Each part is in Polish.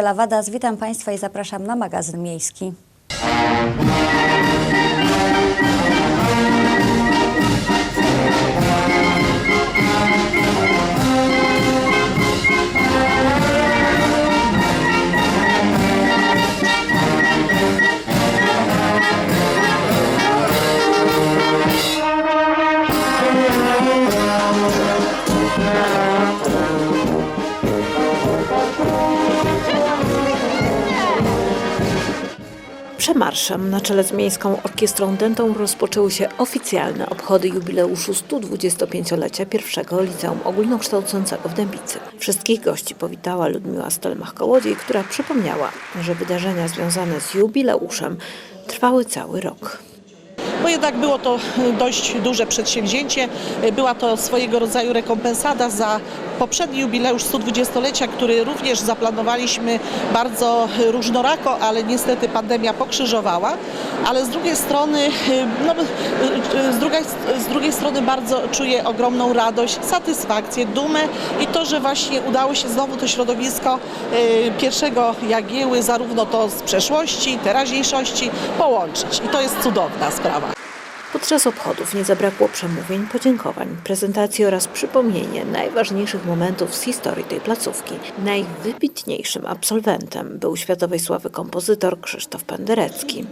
Mariola Wadas, witam Państwa i zapraszam na magazyn miejski. Przemarszem na czele z Miejską Orkiestrą Dętą rozpoczęły się oficjalne obchody jubileuszu 125-lecia pierwszego liceum ogólnokształcącego w Dębicy. Wszystkich gości powitała Ludmiła Stelmach-Kołodziej, która przypomniała, że wydarzenia związane z jubileuszem trwały cały rok. Bo jednak było to dość duże przedsięwzięcie. Była to swojego rodzaju rekompensata za poprzedni jubileusz 120-lecia, który również zaplanowaliśmy bardzo różnorako, ale niestety pandemia pokrzyżowała. Ale z drugiej strony, no, z, drugiej, z drugiej strony bardzo czuję ogromną radość, satysfakcję, dumę i to, że właśnie udało się znowu to środowisko y, pierwszego Jagieły, zarówno to z przeszłości, teraźniejszości, połączyć. I to jest cudowna sprawa. Podczas obchodów nie zabrakło przemówień, podziękowań, prezentacji oraz przypomnienia najważniejszych momentów z historii tej placówki. Najwybitniejszym absolwentem był światowej sławy kompozytor Krzysztof Penderecki.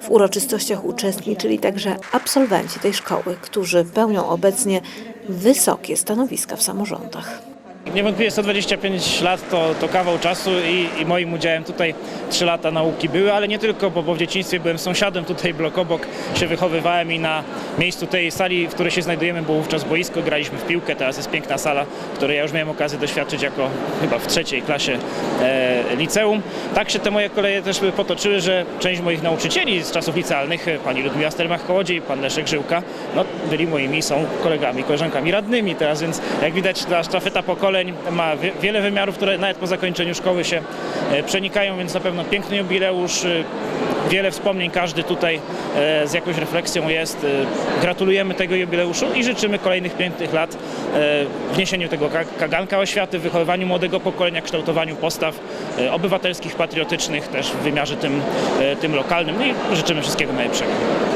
W uroczystościach uczestniczyli także absolwenci tej szkoły, którzy pełnią obecnie wysokie stanowiska w samorządach. Niewątpliwie 125 lat to, to kawał czasu i, i moim udziałem tutaj 3 lata nauki były, ale nie tylko, bo, bo w dzieciństwie byłem sąsiadem tutaj blok obok, się wychowywałem i na miejscu tej sali, w której się znajdujemy było wówczas boisko, graliśmy w piłkę, teraz jest piękna sala, której ja już miałem okazję doświadczyć jako chyba w trzeciej klasie e, liceum. Tak się te moje koleje też potoczyły, że część moich nauczycieli z czasów licealnych, pani Ludmila Stermach-Kołodziej, pan Leszek Żyłka, no byli moimi, są kolegami, koleżankami radnymi teraz, więc jak widać ta sztafeta pokoleń ma wie- wiele wymiarów, które nawet po zakończeniu szkoły się e, przenikają, więc na pewno piękny jubileusz, e, wiele wspomnień, każdy tutaj e, z jakąś refleksją jest. E, Gratulujemy tego jubileuszu i życzymy kolejnych pięknych lat e, w niesieniu tego ka- kaganka oświaty, wychowywaniu młodego pokolenia, kształtowaniu postaw obywatelskich, patriotycznych, też w wymiarze tym, tym lokalnym No i życzymy wszystkiego najlepszego.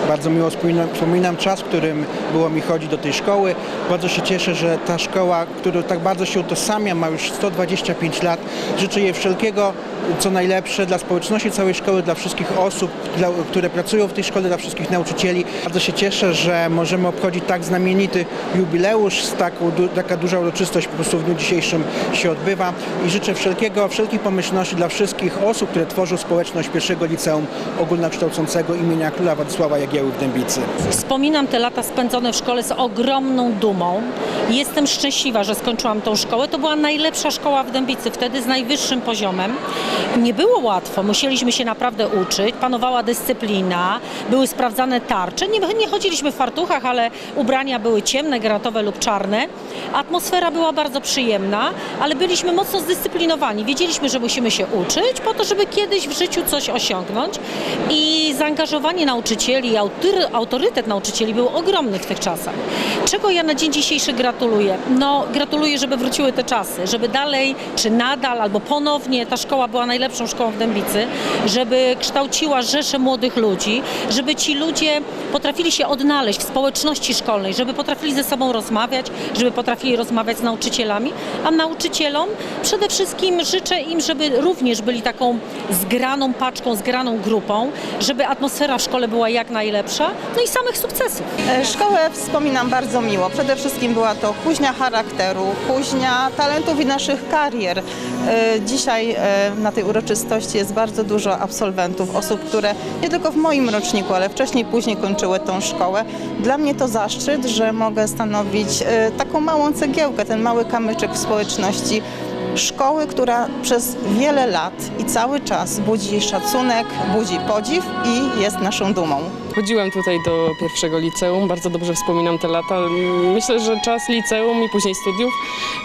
Bardzo miło wspominam, wspominam czas, którym było mi chodzić do tej szkoły. Bardzo się cieszę, że ta szkoła, która tak bardzo się utożsamia, ma już 125 lat. Życzę jej wszelkiego, co najlepsze dla społeczności całej szkoły, dla wszystkich osób, dla, które pracują w tej szkole, dla wszystkich nauczycieli. Bardzo się cieszę, że możemy obchodzić tak znamienity jubileusz, z taką, taka duża uroczystość po prostu w dniu dzisiejszym się odbywa i życzę wszelkiego, wszelkich pomyślności dla wszystkich osób, które tworzą społeczność pierwszego liceum ogólnokształcącego imienia króla Władysława Jagieły w Dębicy. Wspominam te lata spędzone w szkole z ogromną dumą. Jestem szczęśliwa, że skończyłam tą szkołę. To była najlepsza szkoła w Dębicy, wtedy z najwyższym poziomem. Nie było łatwo, musieliśmy się naprawdę uczyć, panowała dyscyplina, były sprawdzane tarcze. Nie, nie chodziliśmy w fartuchach, ale ubrania były ciemne, granatowe lub czarne. Atmosfera była bardzo przyjemna, ale byliśmy mocno zdyscyplinowani. Wiedzieliśmy, że musimy się uczyć po to, żeby kiedyś w życiu coś osiągnąć. I zaangażowanie nauczycieli, autorytet nauczycieli był ogromny w tych czasach. Czego ja na dzień dzisiejszy gratuluję? No, gratuluję, żeby wróciły te czasy, żeby dalej, czy nadal, albo ponownie ta szkoła była najlepszą szkołą w Dębicy, żeby kształciła rzesze młodych ludzi, żeby ci ludzie potrafili się odnaleźć w społeczności szkolnej, żeby potrafili ze sobą rozmawiać, żeby potrafili rozmawiać z nauczycielami, a nauczycielom przede wszystkim życzę im, żeby również byli taką zgraną paczką, zgraną grupą, żeby atmosfera w szkole była jak najlepsza, no i samych sukcesów. E, Szkołę wspominam bardzo miło. Przede wszystkim była to kuźnia charakteru, kuźnia talentów i naszych karier. E, Dzisiaj e, na tej uroczystości jest bardzo dużo absolwentów, osób, które nie tylko w moim roczniku, ale wcześniej, później kończyły tą szkołę. Dla mnie to zaszczyt, że mogę stanowić e, taką małą cegiełkę, ten mały kamyczek w społeczności szkoły, która przez wiele lat i cały czas budzi szacunek, budzi podziw i jest naszą dumą. Chodziłam tutaj do pierwszego liceum, bardzo dobrze wspominam te lata. Myślę, że czas liceum i później studiów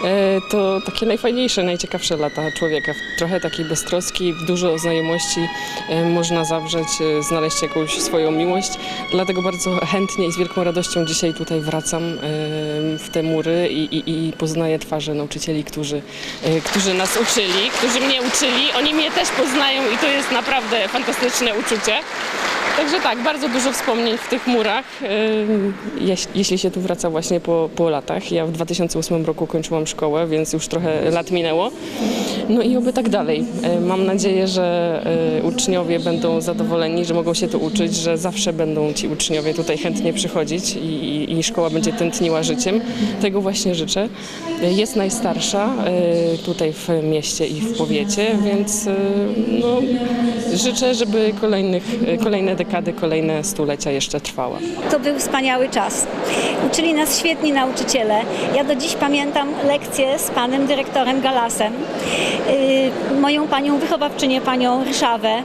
e, to takie najfajniejsze, najciekawsze lata człowieka. Trochę takiej beztroski, dużo znajomości e, można zawrzeć, e, znaleźć jakąś swoją miłość. Dlatego bardzo chętnie i z wielką radością dzisiaj tutaj wracam w te mury i, i, i poznaję twarze nauczycieli, którzy, którzy nas uczyli, którzy mnie uczyli. Oni mnie też poznają i to jest naprawdę fantastyczne uczucie. Także tak, bardzo dużo wspomnień w tych murach, jeśli się tu wraca właśnie po, po latach. Ja w 2008 roku kończyłam szkołę, więc już trochę lat minęło. No i oby tak dalej. Mam nadzieję, że e, uczniowie będą zadowoleni, że mogą się tu uczyć, że zawsze będą ci uczniowie tutaj chętnie przychodzić i, i, szkoła będzie tętniła życiem. Tego właśnie życzę. Jest najstarsza e, tutaj w mieście i w powiecie, więc e, no, życzę, żeby kolejnych, kolejne dekady, kolejne stulecia jeszcze trwała. To był wspaniały czas. Uczyli nas świetni nauczyciele. Ja do dziś pamiętam lekcje z panem dyrektorem Galasem, yy, moją panią wychowawczynię, panią Ryszawę.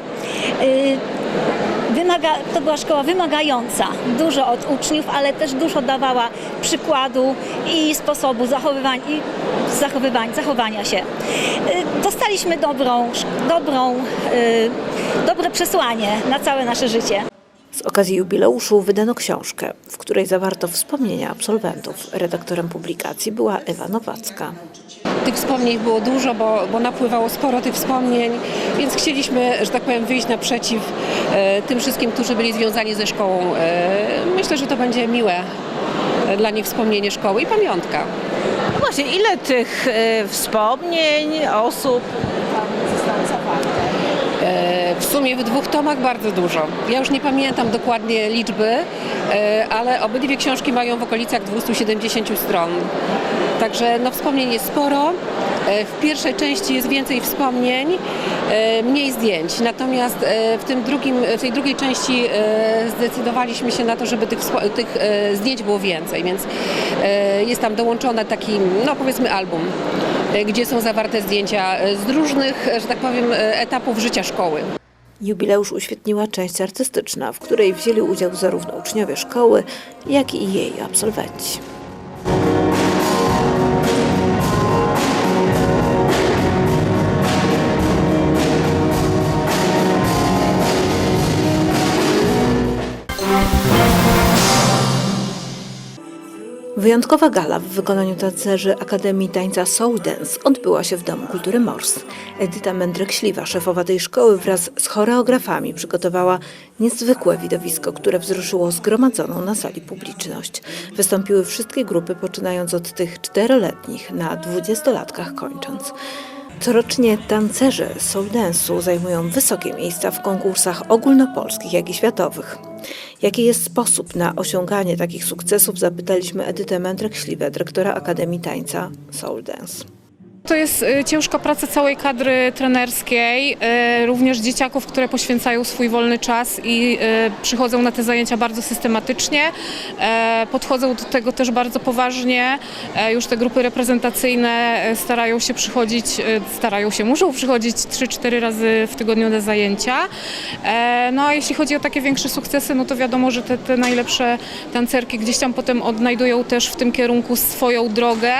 Wymaga, to była szkoła wymagająca, dużo od uczniów, ale też dużo dawała przykładu i sposobu zachowywania, i zachowywania, zachowania się. Yy, Dostaliśmy dobrą, dobrą, yy, dobre przesłanie na całe nasze życie. Z okazji jubileuszu wydano książkę, w której zawarto wspomnienia absolwentów. Redaktorem publikacji była Ewa Nowacka. Tych wspomnień było dużo, bo, bo napływało sporo tych wspomnień, więc chcieliśmy, że tak powiem, wyjść naprzeciw e, tym wszystkim, którzy byli związani ze szkołą. E, myślę, że to będzie miłe e, dla nich wspomnienie szkoły i pamiątka. No właśnie, ile tych e, wspomnień, osób W sumie w dwóch tomach bardzo dużo. Ja już nie pamiętam dokładnie liczby, e, ale obydwie książki mają w okolicach 270 stron. Także no, wspomnień jest sporo. E, W pierwszej części jest więcej wspomnień, e, mniej zdjęć. Natomiast w, tym drugim, w tej drugiej części zdecydowaliśmy się na to, żeby tych, tych zdjęć było więcej, więc jest tam dołączony taki, no powiedzmy album gdzie są zawarte zdjęcia e, z różnych, e, że tak powiem, e, etapów życia szkoły. Jubileusz uświetniła część artystyczna, w której wzięli udział zarówno uczniowie szkoły, jak i jej absolwenci. Wyjątkowa gala w wykonaniu tancerzy Akademii Tańca Soul Dance odbyła się w Domu Kultury Mors. Edyta Mędrek-Śliwa, szefowa tej szkoły, wraz z choreografami przygotowała niezwykłe widowisko, które wzruszyło zgromadzoną na sali publiczność. Wystąpiły wszystkie grupy, poczynając od tych czteroletnich na dwudziestolatkach kończąc. Corocznie tancerze soul dance'u zajmują wysokie miejsca w konkursach ogólnopolskich, jak i światowych. Jaki jest sposób na osiąganie takich sukcesów? Zapytaliśmy Edytę Mędrek-Śliwę, dyrektora Akademii Tańca Soul Dance. To jest y, ciężka praca całej kadry trenerskiej, y, również dzieciaków, które poświęcają swój wolny czas i y, przychodzą na te zajęcia bardzo systematycznie, e, podchodzą do tego też bardzo poważnie. E, Już te grupy reprezentacyjne e, starają się przychodzić, starają się, muszą przychodzić 3-4 razy w tygodniu na zajęcia. No a jeśli chodzi o takie większe sukcesy, no to wiadomo, że te, te najlepsze tancerki gdzieś tam potem odnajdują też w tym kierunku swoją drogę.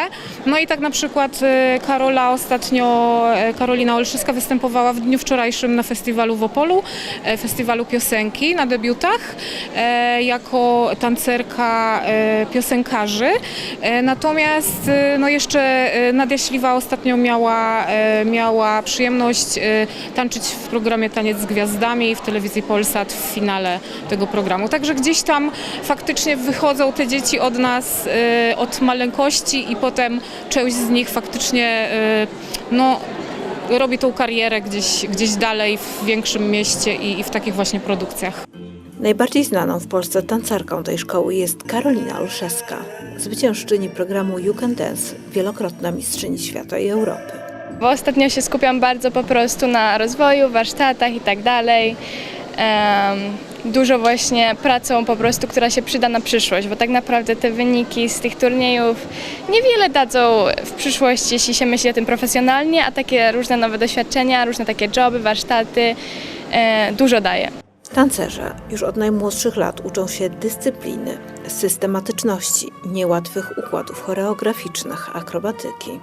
No i tak na przykład e, Karola ostatnio, e, Karolina Olszyska występowała w dniu wczorajszym na festiwalu w Opolu, e, festiwalu piosenki na debiutach e, jako tancerka piosenkarzy. Natomiast no jeszcze Nadia Śliwa ostatnio miała, miała przyjemność tańczyć w programie Taniec z Gwiazdami w telewizji Polsat w finale tego programu. Także gdzieś tam faktycznie wychodzą te dzieci od nas od maleńkości i potem część z nich faktycznie e, no, robi tą karierę gdzieś, gdzieś dalej w większym mieście i, i w takich właśnie produkcjach. Najbardziej znaną w Polsce tancerką tej szkoły jest Karolina Olszewska, zwyciężczyni programu You Can Dance, wielokrotna mistrzyni świata i Europy. Bo ostatnio się skupiam bardzo po prostu na rozwoju, warsztatach i tak dalej. Dużo właśnie pracą po prostu, która się przyda na przyszłość, bo tak naprawdę te wyniki z tych turniejów niewiele dadzą w przyszłości, jeśli się myśli o tym profesjonalnie, a takie różne nowe doświadczenia, różne takie joby, warsztaty e, dużo daje. Tancerze już od najmłodszych lat uczą się dyscypliny, systematyczności, niełatwych układów choreograficznych, akrobatyki.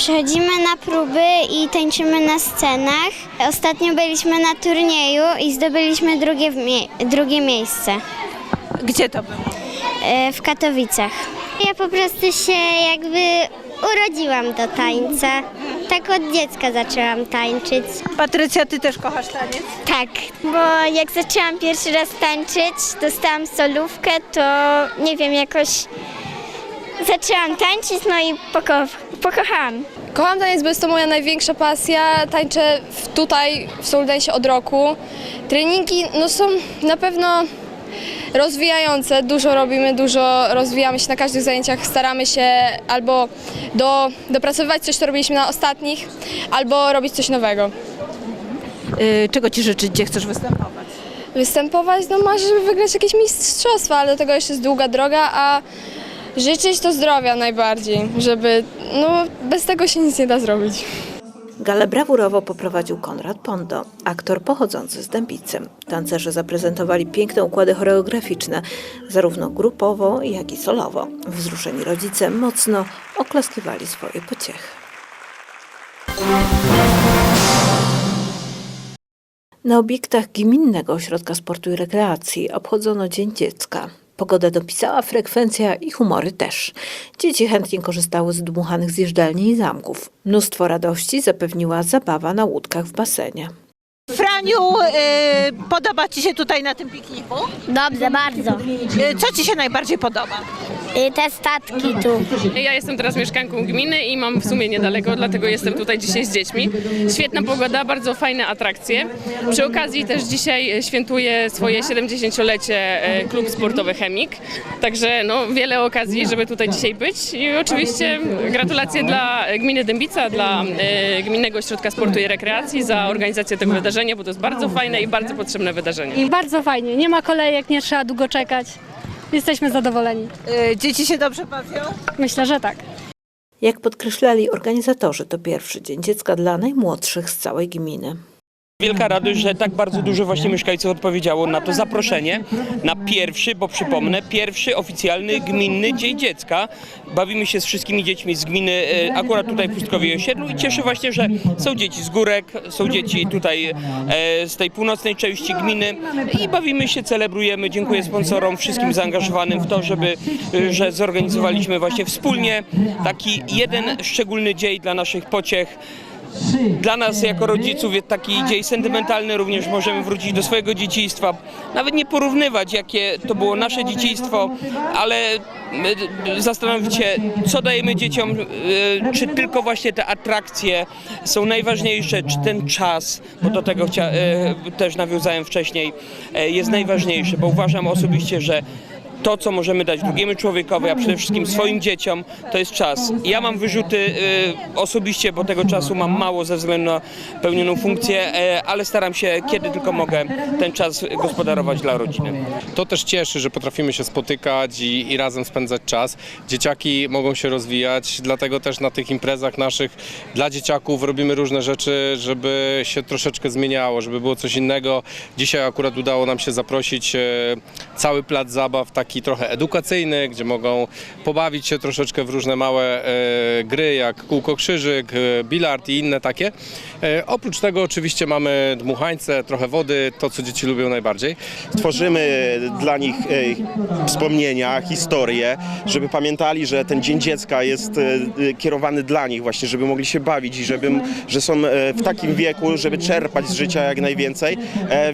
Przychodzimy na próby i tańczymy na scenach. Ostatnio byliśmy na turnieju i zdobyliśmy drugie, mie- drugie miejsce Gdzie to było? e, w Katowicach. Ja po prostu się jakby urodziłam do tańca. Tak od dziecka zaczęłam tańczyć. Patrycja, ty też kochasz taniec? Tak, bo jak zaczęłam pierwszy raz tańczyć, dostałam solówkę, to nie wiem, jakoś zaczęłam tańczyć, no i poko- pokochałam. Kocham taniec, bo jest to moja największa pasja. Tańczę w, tutaj w Souldensie od roku. Treningi no, są na pewno rozwijające. Dużo robimy, dużo rozwijamy się na każdych zajęciach. Staramy się albo do, dopracowywać coś, co robiliśmy na ostatnich, albo robić coś nowego. Y, czego ci życzyć, gdzie chcesz występować? Występować, no masz, żeby wygrać jakieś mistrzostwa, ale do tego jeszcze jest długa droga, a życzyć to zdrowia najbardziej, żeby, no bez tego się nic nie da zrobić. Galę brawurowo poprowadził Konrad Pondo, aktor pochodzący z Dębicy. Tancerze zaprezentowali piękne układy choreograficzne, zarówno grupowo, jak i solowo. Wzruszeni rodzice mocno oklaskiwali swoje pociechy. Na obiektach Gminnego Ośrodka Sportu i Rekreacji obchodzono Dzień Dziecka. Pogoda dopisała, frekwencja i humory też. Dzieci chętnie korzystały z dmuchanych zjeżdżalni i zamków. Mnóstwo radości zapewniła zabawa na łódkach w basenie. Franiu, y, podoba ci się tutaj na tym pikniku? Dobrze, bardzo. Y, co ci się najbardziej podoba? Te statki tu. Ja jestem teraz mieszkanką gminy i mam w sumie niedaleko, dlatego jestem tutaj dzisiaj z dziećmi. Świetna pogoda, bardzo fajne atrakcje. Przy okazji też dzisiaj świętuje swoje 70-lecie e, klub sportowy Chemik. Także no, wiele okazji, żeby tutaj dzisiaj być. I oczywiście gratulacje dla gminy Dębica, dla e, Gminnego Ośrodka Sportu i Rekreacji za organizację tego wydarzenia, bo to jest bardzo fajne i bardzo potrzebne wydarzenie. I bardzo fajnie, nie ma kolejek, nie trzeba długo czekać. Jesteśmy zadowoleni. Y, dzieci się dobrze bawią? Myślę, że tak. Jak podkreślali organizatorzy, to pierwszy Dzień Dziecka dla najmłodszych z całej gminy. Wielka radość, że tak bardzo dużo właśnie mieszkańców odpowiedziało na to zaproszenie na pierwszy, bo przypomnę, pierwszy oficjalny gminny Dzień Dziecka. Bawimy się z wszystkimi dziećmi z gminy, e, akurat tutaj w Pustkowie Osiedlu i cieszę właśnie, że są dzieci z Górek, są dzieci tutaj e, z tej północnej części gminy i bawimy się, celebrujemy. Dziękuję sponsorom, wszystkim zaangażowanym w to, żeby, e, że zorganizowaliśmy właśnie wspólnie taki jeden szczególny dzień dla naszych pociech. Dla nas jako rodziców taki dzień sentymentalny, również możemy wrócić do swojego dzieciństwa. Nawet nie porównywać, jakie to było nasze dzieciństwo, ale e, zastanowić się, co dajemy dzieciom, e, czy tylko właśnie te atrakcje są najważniejsze, czy ten czas, bo do tego e, też nawiązałem wcześniej, jest najważniejszy, bo uważam osobiście, że to, co możemy dać drugiemu człowiekowi, a przede wszystkim swoim dzieciom, to jest czas. Ja mam wyrzuty y, osobiście, bo tego czasu mam mało ze względu na pełnioną funkcję, e, ale staram się, kiedy tylko mogę, ten czas gospodarować dla rodziny. To też cieszy, że potrafimy się spotykać i, i razem spędzać czas. Dzieciaki mogą się rozwijać, dlatego też na tych imprezach naszych dla dzieciaków robimy różne rzeczy, żeby się troszeczkę zmieniało, żeby było coś innego. Dzisiaj akurat udało nam się zaprosić e, cały plac zabaw, taki trochę edukacyjny, gdzie mogą pobawić się troszeczkę w różne małe e, gry, jak kółko krzyżyk, e, bilard i inne takie. E, oprócz tego oczywiście mamy dmuchańce, trochę wody, to co dzieci lubią najbardziej. Tworzymy dla nich wspomnienia, historie, żeby pamiętali, że ten Dzień Dziecka jest kierowany dla nich właśnie, żeby mogli się bawić i żeby, że są w takim wieku, żeby czerpać z życia jak najwięcej,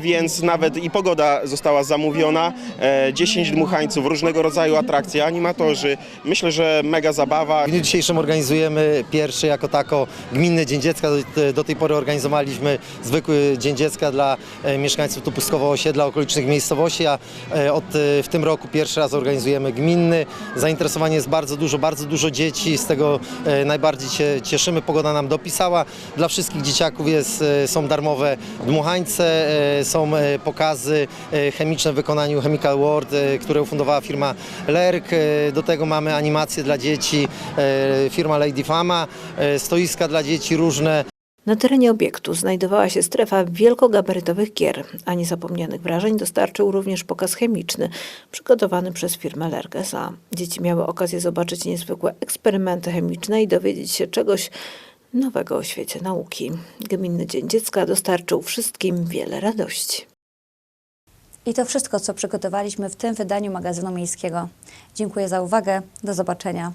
więc nawet i pogoda została zamówiona, E, 10 dmuchańców mieszkańców, różnego rodzaju atrakcje, animatorzy. Myślę, że mega zabawa. W dniu dzisiejszym organizujemy pierwszy jako tako Gminny Dzień Dziecka. Do- tej pory organizowaliśmy zwykły Dzień Dziecka dla e, mieszkańców tu Puskowo osiedla, okolicznych miejscowości, a e, od, e, w tym roku pierwszy raz organizujemy gminny. Zainteresowanie jest bardzo dużo, bardzo dużo dzieci, z tego najbardziej się cieszymy. Pogoda nam dopisała. Dla wszystkich dzieciaków jest, są darmowe dmuchańce, są pokazy chemiczne w wykonaniu Chemical World, które ufundowała firma Lerk. E, Do tego mamy animacje dla dzieci, e, firma Lady Fama, e, stoiska dla dzieci różne. Na terenie obiektu znajdowała się strefa wielkogabarytowych gier, a niezapomnianych wrażeń dostarczył również pokaz chemiczny przygotowany przez firmę Lerk. Dzieci miały okazję zobaczyć niezwykłe eksperymenty chemiczne i dowiedzieć się czegoś nowego o świecie nauki. Gminny Dzień Dziecka dostarczył wszystkim wiele radości. I to wszystko, co przygotowaliśmy w tym wydaniu magazynu miejskiego. Dziękuję za uwagę. Do zobaczenia.